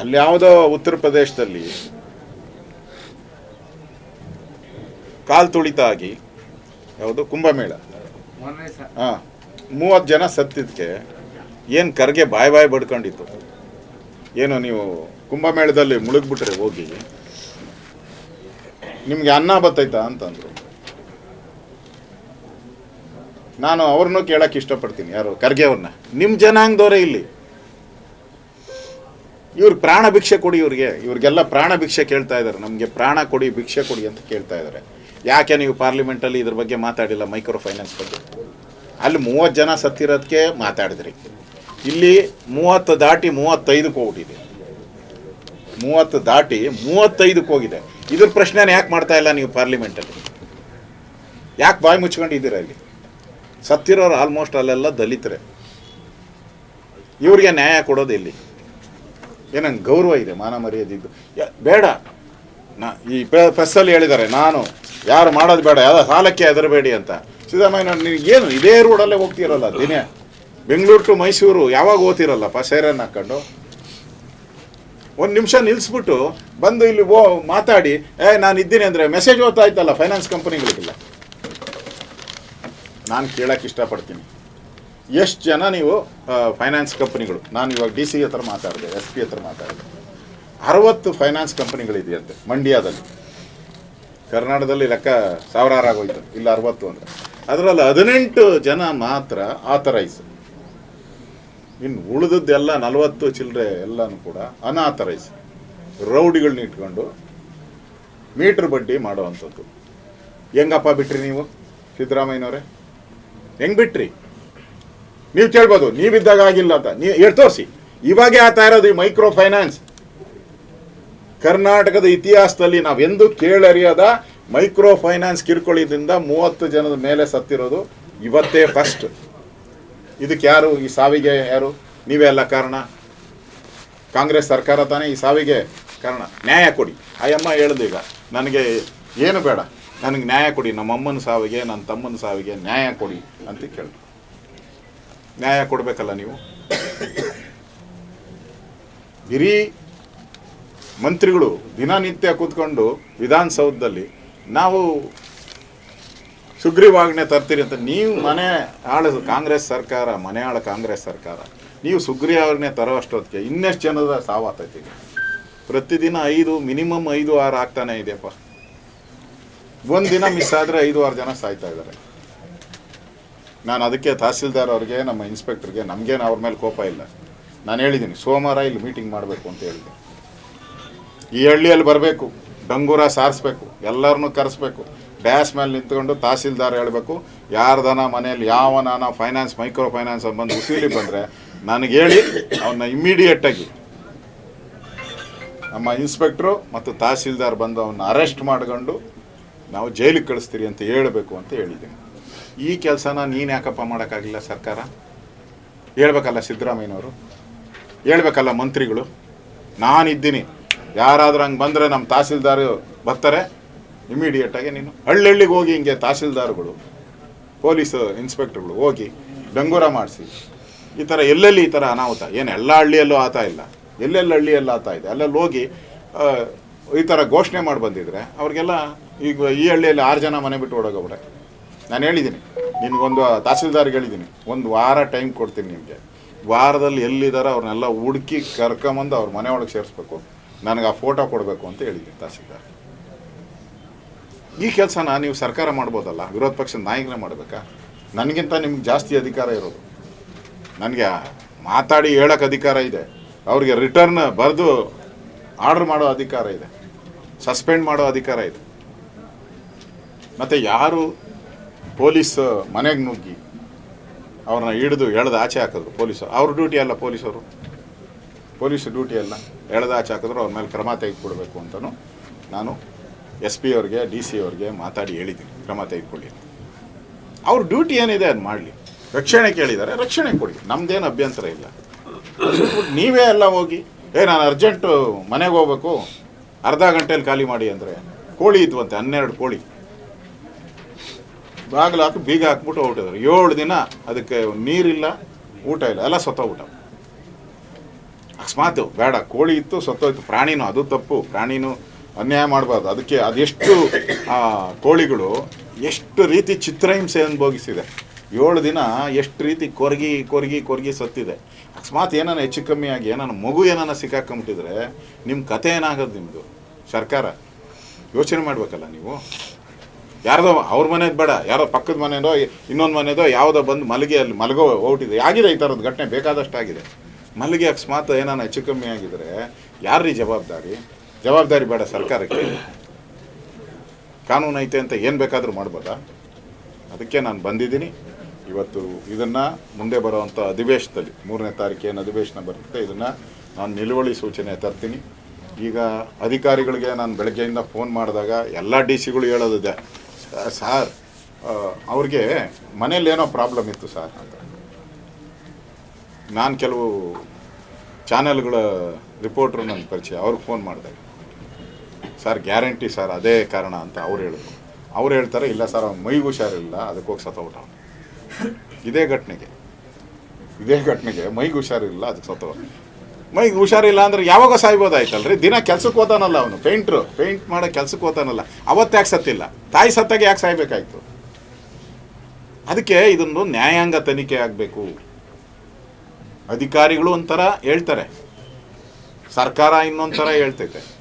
ಅಲ್ಲಿ ಯಾವುದೋ ಉತ್ತರ ಪ್ರದೇಶದಲ್ಲಿ ಕಾಲ್ ತುಳಿತ ಆಗಿ, ಯಾವುದು ಕುಂಭಮೇಳ. ಹಾಂ, ಮೂವತ್ತು ಜನ ಸತ್ತಿದ್ದಕ್ಕೆ ಏನು ಕರ್ಗೆ ಬಾಯ್ ಬಾಯ್ ಬಡ್ಕೊಂಡಿತ್ತು? ಏನು ನೀವು ಕುಂಭಮೇಳದಲ್ಲಿ ಮುಳುಗ್ಬಿಟ್ರೆ ಹೋಗಿ, ನಿಮಗೆ ಅನ್ನ ಬತ್ತೈತಾ ಅಂತಂದ್ರು. ನಾನು ಅವ್ರನ್ನೂ ಕೇಳಕ್ಕೆ ಇಷ್ಟಪಡ್ತೀನಿ ಯಾರು ಖರ್ಗೆ ಅವ್ರನ್ನ. ನಿಮ್ಮ ಜನಾಂಗದವರೇ ಇಲ್ಲಿ. ಇವ್ರು ಪ್ರಾಣ ಭಿಕ್ಷೆ ಕೊಡಿ ಇವ್ರಿಗೆ. ಇವ್ರಿಗೆಲ್ಲ ಪ್ರಾಣ ಭಿಕ್ಷೆ ಕೇಳ್ತಾ ಇದ್ದಾರೆ ನಮಗೆ ಪ್ರಾಣ ಕೊಡಿ, ಭಿಕ್ಷೆ ಕೊಡಿ ಅಂತ ಕೇಳ್ತಾ ಇದ್ದಾರೆ ಯಾಕೆ ನೀವು ಪಾರ್ಲಿಮೆಂಟಲ್ಲಿ ಇದ್ರ ಬಗ್ಗೆ ಮಾತಾಡಿಲ್ಲ ಮೈಕ್ರೋ ಫೈನಾನ್ಸ್ ಬಗ್ಗೆ? ಅಲ್ಲಿ ಮೂವತ್ತು ಜನ ಸತ್ತಿರೋದಕ್ಕೆ ಮಾತಾಡಿದ್ರಿ. ಇಲ್ಲಿ ಮೂವತ್ತು ದಾಟಿ ಮೂವತ್ತೈದಕ್ಕೆ ಹೋಗ್ಬಿಟ್ಟಿದೆ. ಮೂವತ್ತು ದಾಟಿ ಮೂವತ್ತೈದಕ್ಕೆ ಹೋಗಿದೆ. ಇದ್ರ ಪ್ರಶ್ನೆನ ಯಾಕೆ ಮಾಡ್ತಾ ಇಲ್ಲ ನೀವು ಪಾರ್ಲಿಮೆಂಟಲ್ಲಿ? ಯಾಕೆ ಬಾಯಿ ಮುಚ್ಕೊಂಡಿದ್ದೀರ ಇಲ್ಲಿ? ಸತ್ತಿರೋರು ಆಲ್ಮೋಸ್ಟ್ ಅಲ್ಲೆಲ್ಲ ದಲಿತರೆ. ಇವ್ರಿಗೆ ನ್ಯಾಯ ಕೊಡೋದು ಇಲ್ಲಿ ಏನಂಗೆ ಗೌರವ ಇದೆ, ಮಾನ ಮರ್ಯಾದಿದ್ದು ಬೇಡ. ನಾ, ಈ ಪ್ರೆಸ್ಸಲ್ಲಿ ಹೇಳಿದ್ದಾರೆ, ನಾನು ಯಾರು ಮಾಡೋದು ಬೇಡ ಯಾವ ಸಾಲಕ್ಕೆ ಹೆದರಬೇಡಿ ಅಂತ. ಸಿದ್ದರಾಮಯ್ಯ ಏನು, ಇದೇ ರೋಡಲ್ಲೇ ಹೋಗ್ತಿರಲ್ಲ, ದಿನ. ಬೆಂಗಳೂರು ಟು ಮೈಸೂರು, ಯಾವಾಗ ಓದ್ತಿರಲ್ಲಪ್ಪ ಸೇರನ್ನು ಹಾಕ್ಕೊಂಡು ಒಂದು ನಿಮಿಷ ನಿಲ್ಲಿಸ್ಬಿಟ್ಟು ಬಂದು ಇಲ್ಲಿ ಓ, ಮಾತಾಡಿ. ಏ, ನಾನು ಇದ್ದೀನಿ ಅಂದರೆ ಮೆಸೇಜ್ ಓದ್ತಾ ಇತ್ತಲ್ಲ ಫೈನಾನ್ಸ್ ಕಂಪನಿಗಳಿಗೆಲ್ಲ ನಾನು ಕೇಳಕ್ಕೆ ಇಷ್ಟಪಡ್ತೀನಿ. ಎಷ್ಟು ಜನ ನೀವು ಫೈನಾನ್ಸ್ ಕಂಪನಿಗಳು ನಾನು ಇವಾಗ ಡಿ ಸಿ ಹತ್ರ ಮಾತಾಡಿದೆ ಎಸ್ ಪಿ ಹತ್ರ ಮಾತಾಡಿದೆ. ಅರವತ್ತು ಫೈನಾನ್ಸ್ ಕಂಪ್ನಿಗಳಿದೆಯಂತೆ ಮಂಡ್ಯದಲ್ಲಿ. ಕರ್ನಾಟಕದಲ್ಲಿ ಲೆಕ್ಕ ಸಾವಿರಾರು ಆಗೋಯ್ತು ಇಲ್ಲ ಅರವತ್ತು ಅಂದರೆ ಅದರಲ್ಲಿ ಹದಿನೆಂಟು ಜನ ಮಾತ್ರ ಆಥರೈಸ್ ಇನ್ನು ಉಳಿದದ್ದೆಲ್ಲ ನಲವತ್ತು ಚಿಲ್ಲರೆ ಎಲ್ಲನೂ ಕೂಡ ಅನಾಥರೈಸ್ ರೌಡಿಗಳನ್ನ ಇಟ್ಕೊಂಡು ಮೀಟ್ರ್ ಬಡ್ಡಿ ಮಾಡೋವಂಥದ್ದು ಹೆಂಗಪ್ಪ ಬಿಟ್ರಿ ನೀವು, ಸಿದ್ದರಾಮಯ್ಯನವರೇ? ಹೆಂಗೆ ಬಿಟ್ರಿ? ನೀವು ಕೇಳ್ಬೋದು, ನೀವಿದ್ದಾಗ ಆಗಿಲ್ಲ ಅಂತ. ನೀವು ಹೇಳಿ ತೋರಿಸಿ. ಇವಾಗೇ ಆತ ಇರೋದು ಈ ಮೈಕ್ರೋ ಫೈನಾನ್ಸ್ ಕರ್ನಾಟಕದ ಇತಿಹಾಸದಲ್ಲಿ ನಾವೆಂದು ಕೇಳರಿಯದ ಮೈಕ್ರೋ ಫೈನಾನ್ಸ್ ಕಿರುಕುಳದಿಂದ ಮೂವತ್ತು ಜನದ ಮೇಲೆ ಸತ್ತಿರೋದು ಇವತ್ತೇ ಫಸ್ಟ್ ಇದಕ್ಕೆ ಯಾರು? ಈ ಸಾವಿಗೆ ಯಾರು? ನೀವೇ ಅಲ್ಲ ಕಾರಣ. ಕಾಂಗ್ರೆಸ್ ಸರ್ಕಾರ ತಾನೇ ಈ ಸಾವಿಗೆ ಕಾರಣ. ನ್ಯಾಯ ಕೊಡಿ. ಆಯಮ್ಮ ಹೇಳ್ದೀಗ ನನಗೆ ಏನು ಬೇಡ. ನನಗೆ ನ್ಯಾಯ ಕೊಡಿ. ನಮ್ಮಮ್ಮನ ಸಾವಿಗೆ, ನನ್ನ ತಮ್ಮನ ಸಾವಿಗೆ ನ್ಯಾಯ ಕೊಡಿ ಅಂತ ಕೇಳಿ ನ್ಯಾಯ ಕೊಡಬೇಕಲ್ಲ ನೀವು? ಇಡೀ ಮಂತ್ರಿಗಳು ದಿನನಿತ್ಯ ಕೂತ್ಕೊಂಡು ವಿಧಾನಸೌಧದಲ್ಲಿ, ನಾವು ಸುಗ್ರೀವಾಜ್ಞೆ ತರ್ತೀರಿ ಅಂತ ನೀವು ಮನೆ ಆಳ ಕಾಂಗ್ರೆಸ್ ಸರ್ಕಾರ, ಮನೆ ಆಳ ಕಾಂಗ್ರೆಸ್ ಸರ್ಕಾರ, ನೀವು ಸುಗ್ರೀವಾಜ್ಞೆ ತರೋ ಅಷ್ಟೊತ್ತಿಗೆ ಇನ್ನೆಷ್ಟು ಜನದ ಸಾವಾತೈತಿ? ಪ್ರತಿದಿನ ಐದು, ಮಿನಿಮಮ್ ಐದು, ಆರು ಆಗ್ತಾನೆ ಇದೆಯಪ್ಪ. ಒಂದು ದಿನ ಮಿಸ್ ಆದರೆ ಐದು, ಆರು ಜನ ಸಾಯ್ತಾ ಇದ್ದಾರೆ. ನಾನು ಅದಕ್ಕೆ ತಹಸೀಲ್ದಾರ್ ಅವ್ರಿಗೆ, ನಮ್ಮ ಇನ್ಸ್ಪೆಕ್ಟರ್ಗೆ ನಮಗೇನು ಅವ್ರ ಮೇಲೆ ಕೋಪ ಇಲ್ಲ. ನಾನು ಹೇಳಿದ್ದೀನಿ ಸೋಮವಾರ ಇಲ್ಲಿ ಮೀಟಿಂಗ್ ಮಾಡಬೇಕು ಅಂತ ಹೇಳಿದೆ ಈ ಹಳ್ಳಿಯಲ್ಲಿ ಬರಬೇಕು, ಡಂಗೂರ ಸಾರಿಸ್ಬೇಕು ಎಲ್ಲರನ್ನೂ ಕರೆಸ್ಬೇಕು ಡ್ಯಾಶ್ ಮೇಲೆ ನಿಂತ್ಕೊಂಡು ತಹಸೀಲ್ದಾರ್ ಹೇಳಬೇಕು ಯಾರ್ದನ ಮನೆಯಲ್ಲಿ ಯಾವನಾನ ಫೈನಾನ್ಸ್ ಮೈಕ್ರೋ ಫೈನಾನ್ಸ್ ಬಂದು ಉಸಿಲಿ ಬಂದರೆ ನನಗೆ ಹೇಳಿ ಅವನ್ನ ಇಮ್ಮಿಡಿಯೇಟಾಗಿ ನಮ್ಮ ಇನ್ಸ್ಪೆಕ್ಟ್ರು ಮತ್ತು ತಹಸೀಲ್ದಾರ್ ಬಂದು ಅವನ್ನ ಅರೆಸ್ಟ್ ಮಾಡ್ಕೊಂಡು ನಾವು ಜೈಲಿಗೆ ಕಳಿಸ್ತೀರಿ ಅಂತ ಹೇಳಬೇಕು ಅಂತ ಹೇಳಿದ್ದೀನಿ. ಈ ಕೆಲಸನ ನೀನು ಯಾಕಪ್ಪ ಮಾಡೋಕ್ಕಾಗಿಲ್ಲ ಸರ್ಕಾರ? ಹೇಳ್ಬೇಕಲ್ಲ ಸಿದ್ದರಾಮಯ್ಯನವರು. ಹೇಳ್ಬೇಕಲ್ಲ ಮಂತ್ರಿಗಳು. ನಾನಿದ್ದೀನಿ. ಯಾರಾದರೂ ಹಂಗೆ ಬಂದರೆ ನಮ್ಮ ತಹಸೀಲ್ದಾರ್ ಬರ್ತಾರೆ. ಇಮಿಡಿಯೇಟಾಗಿ ನೀನು ಹಳ್ಳಿಗೆ ಹೋಗಿ ಹಿಂಗೆ ತಹಸೀಲ್ದಾರ್ಗಳು, ಪೊಲೀಸ್ ಇನ್ಸ್ಪೆಕ್ಟರ್ಗಳು ಹೋಗಿ ಬೆಂಗೂರ ಮಾಡಿಸಿ. ಈ ಥರ ಎಲ್ಲೆಲ್ಲಿ ಈ ಥರ ಅನಾಹುತ? ಏನು ಎಲ್ಲ ಹಳ್ಳಿಯಲ್ಲೂ ಆತ ಇಲ್ಲ. ಎಲ್ಲೆಲ್ಲಿ ಹಳ್ಳಿಯಲ್ಲಿ ಆತ ಇದೆ? ಅಲ್ಲೆಲ್ಲಿ ಹೋಗಿ ಈ ಥರ ಘೋಷಣೆ ಮಾಡಿ ಬಂದಿದ್ರೆ ಅವ್ರಿಗೆಲ್ಲ ಈಗ ಈ ಹಳ್ಳಿಯಲ್ಲಿ ಆರು ಜನ ಮನೆ ಬಿಟ್ಟು ಓಡೋಗೋಗ್ಬಿಡೆ ನಾನು ಹೇಳಿದ್ದೀನಿ. ನಿನಗೊಂದು ತಹಸೀಲ್ದಾರ್ಗೆ ಹೇಳಿದ್ದೀನಿ. ಒಂದು ವಾರ ಟೈಮ್ ಕೊಡ್ತೀನಿ ನಿಮಗೆ. ವಾರದಲ್ಲಿ ಎಲ್ಲಿದ್ದಾರೆ ಅವ್ರನ್ನೆಲ್ಲ ಹುಡುಕಿ ಕರ್ಕೊಂಬಂದು ಅವ್ರ ಮನೆ ಒಳಗೆ ಸೇರಿಸ್ಬೇಕು. ನನಗೆ ಆ ಫೋಟೋ ಕೊಡಬೇಕು ಅಂತ ಹೇಳಿದ್ದೀನಿ ತಹಸೀಲ್ದಾರ್. ಈ ಕೆಲಸನ ನೀವು ಸರ್ಕಾರ ಮಾಡ್ಬೋದಲ್ಲ? ವಿರೋಧ ಪಕ್ಷದ ನಾಯಕನೇ ಮಾಡಬೇಕಾ? ನನಗಿಂತ ನಿಮ್ಗೆ ಜಾಸ್ತಿ ಅಧಿಕಾರ ಇರೋದು. ನನಗೆ ಮಾತಾಡಿ ಹೇಳೋಕೆ ಅಧಿಕಾರ ಇದೆ. ಅವ್ರಿಗೆ ರಿಟರ್ನ್ ಬರೆದು ಆರ್ಡರ್ ಮಾಡೋ ಅಧಿಕಾರ ಇದೆ. ಸಸ್ಪೆಂಡ್ ಮಾಡೋ ಅಧಿಕಾರ ಇದೆ. ಮತ್ತು ಯಾರು ಪೊಲೀಸ್ ಮನೆಗೆ ನುಗ್ಗಿ ಅವ್ರನ್ನ ಹಿಡಿದು ಎಳೆದು ಆಚೆ ಹಾಕಿದ್ರು ಪೊಲೀಸರು ಅವ್ರ ಡ್ಯೂಟಿ ಅಲ್ಲ ಪೊಲೀಸರು ಪೊಲೀಸ್ ಡ್ಯೂಟಿ ಅಲ್ಲ. ಎಳೆದು ಆಚೆ ಹಾಕಿದ್ರು ಅವ್ರ ಮೇಲೆ ಕ್ರಮ ತೆಗೆದುಕೊಡ್ಬೇಕು ಅಂತಲೂ ನಾನು ಎಸ್ ಪಿ ಅವ್ರಿಗೆ, ಡಿ ಸಿ ಅವ್ರಿಗೆ ಮಾತಾಡಿ ಹೇಳಿದ್ದೀನಿ. ಕ್ರಮ ತೆಗೆದುಕೊಳ್ಳಿ. ಅವ್ರ ಡ್ಯೂಟಿ ಏನಿದೆ ಅದು ಮಾಡಲಿ. ರಕ್ಷಣೆ ಕೇಳಿದ್ದಾರೆ ರಕ್ಷಣೆ ಕೊಡಿ. ನಮ್ದೇನು ಅಭ್ಯಂತರ ಇಲ್ಲ. ನೀವೇ ಎಲ್ಲ ಹೋಗಿ, ಏ, ನಾನು ಅರ್ಜೆಂಟು ಮನೆಗೆ ಹೋಗ್ಬೇಕು. ಅರ್ಧ ಗಂಟೆಯಲ್ಲಿ ಖಾಲಿ ಮಾಡಿ ಅಂದರೆ ಕೋಳಿ ಇದ್ವಂತೆ, ಹನ್ನೆರಡು ಕೋಳಿ. ಬಾಗಿಲು ಹಾಕಿ ಬೀಗ ಹಾಕ್ಬಿಟ್ಟು ಹೊರಟಿದ್ರು ಏಳು ದಿನ ಅದಕ್ಕೆ ನೀರಿಲ್ಲ, ಊಟ ಇಲ್ಲ. ಎಲ್ಲ ಸತ್ತೋಗ್ಬಿಟ್ಟ ಅಕಸ್ಮಾತ್ ಬೇಡ, ಕೋಳಿ ಇತ್ತು ಸತ್ತೋಯ್ತು ಪ್ರಾಣಿನೂ, ಅದು ತಪ್ಪು. ಪ್ರಾಣಿನೂ ಅನ್ಯಾಯ ಮಾಡಬಾರ್ದು. ಅದಕ್ಕೆ ಅದೆಷ್ಟು ಕೋಳಿಗಳು ಎಷ್ಟು ರೀತಿ ಚಿತ್ರಹಿಂಸೆ ಅನುಭವಿಸಿದೆ ಏಳು ದಿನ ಎಷ್ಟು ರೀತಿ ಕೊರಗಿ ಕೊರಗಿ ಕೊರಗಿ ಸತ್ತಿದೆ. ಅಕಸ್ಮಾತ್ ಏನಾನ ಹೆಚ್ಚು ಕಮ್ಮಿ ಆಗಿ, ಏನಾನ ಮಗು ಏನಾನ ಸಿಕ್ಕಾಕೊಂಬಿಟ್ಟಿದ್ರೆ ನಿಮ್ಮ ಕತೆ ಏನಾಗೋದು ನಿಮ್ಮದು ಸರ್ಕಾರ, ಯೋಚನೆ ಮಾಡಬೇಕಲ್ಲ ನೀವು? ಯಾರ್ದೋ ಅವ್ರ ಮನೇದು ಬೇಡ ಯಾರೋ ಪಕ್ಕದ ಮನೆಯದೋ ಇನ್ನೊಂದು ಮನೆಯದೋ ಯಾವುದೋ ಬಂದು ಮಲಗಿ ಅಲ್ಲಿ ಮಲಗೋ ಹೊಟ್ಟಿದೆ ಆಗಿದೆ ಈ ಥರದ ಘಟನೆ, ಬೇಕಾದಷ್ಟು ಆಗಿದೆ. ಮಲಗಿ ಅಕಸ್ಮಾತ್ ಏನಾನ ಹೆಚ್ಚು ಕಮ್ಮಿ ಆಗಿದ್ರೆ ಯಾರ್ರೀ ಜವಾಬ್ದಾರಿ? ಜವಾಬ್ದಾರಿ ಬೇಡ ಸರ್ಕಾರಕ್ಕೆ. ಕಾನೂನು ಐತೆ ಅಂತ ಏನು ಬೇಕಾದರೂ ಮಾಡ್ಬೋದಾ? ಅದಕ್ಕೆ ನಾನು ಬಂದಿದ್ದೀನಿ. ಇವತ್ತು ಇದನ್ನು ಮುಂದೆ ಬರೋವಂಥ ಅಧಿವೇಶನದಲ್ಲಿ, ಮೂರನೇ ತಾರೀಕು ಏನು ಅಧಿವೇಶನ ಬರುತ್ತೆ, ಇದನ್ನು ನಾನು ನಿಲುವಳಿ ಸೂಚನೆ ತರ್ತೀನಿ. ಈಗ ಅಧಿಕಾರಿಗಳಿಗೆ ನಾನು ಬೆಳಗ್ಗೆಯಿಂದ ಫೋನ್ ಮಾಡಿದಾಗ ಎಲ್ಲ ಡಿ ಸಿಗಳು ಹೇಳೋದಿದೆ. "ಸ- ಸಾರ್ ಅವ್ರಿಗೆ ಮನೇಲಿ ಏನೋ ಪ್ರಾಬ್ಲಮ್ ಇತ್ತು ಸರ್ ಅಂತ. ನಾನು ಕೆಲವು ಚಾನೆಲ್ಗಳ ರಿಪೋರ್ಟ್ರು ನನ್ನ ಪರಿಚಯ, ಅವ್ರಿಗೆ ಫೋನ್ ಮಾಡಿದೆ. ಸರ್ ಗ್ಯಾರಂಟಿ ಸರ್ ಅದೇ ಕಾರಣ ಅಂತ ಅವ್ರು ಹೇಳಿದ್ರು. ಅವ್ರು ಹೇಳ್ತಾರೆ, ಇಲ್ಲ ಸರ್, ಅವ್ನು ಮೈಗೆ ಹುಷಾರಿಲ್ಲ, ಅದಕ್ಕೆ ಹೋಗಿ ಅವ್ನು. ಇದೇ ಘಟನೆಗೆ. ಇದೇ ಘಟನೆಗೆ ಮೈಗೆ ಹುಷಾರಿಲ್ಲ, ಅದಕ್ಕೆ ಸತ್ತೋ ಮೈಗೆ ಹುಷಾರಿಲ್ಲ ಅಂದ್ರೆ ಯಾವಾಗ ಸಾಯ್ಬೋದಾಯ್ತಲ್ರಿ? ದಿನ ಕೆಲ್ಸಕ್ಕೆ ಹೋತಾನಲ್ಲ ಅವನು. ಪೇಂಟ್ರು, ಪೇಂಟ್ ಮಾಡೋ ಕೆಲ್ಸಕ್ಕೆ ಹೋತಾನಲ್ಲ ಅವತ್ತು ಯಾಕೆ ಸತ್ತಿಲ್ಲ? ತಾಯಿ ಸತ್ತಾಗ ಯಾಕೆ ಸಾಯ್ಬೇಕಾಯ್ತು? ಅದಕ್ಕೆ ಇದೊಂದು ನ್ಯಾಯಾಂಗ ತನಿಖೆ ಆಗಬೇಕು. ಅಧಿಕಾರಿಗಳು ಒಂಥರ ಹೇಳ್ತಾರೆ. ಸರ್ಕಾರ ಇನ್ನೊಂಥರ ಹೇಳ್ತೈತೆ.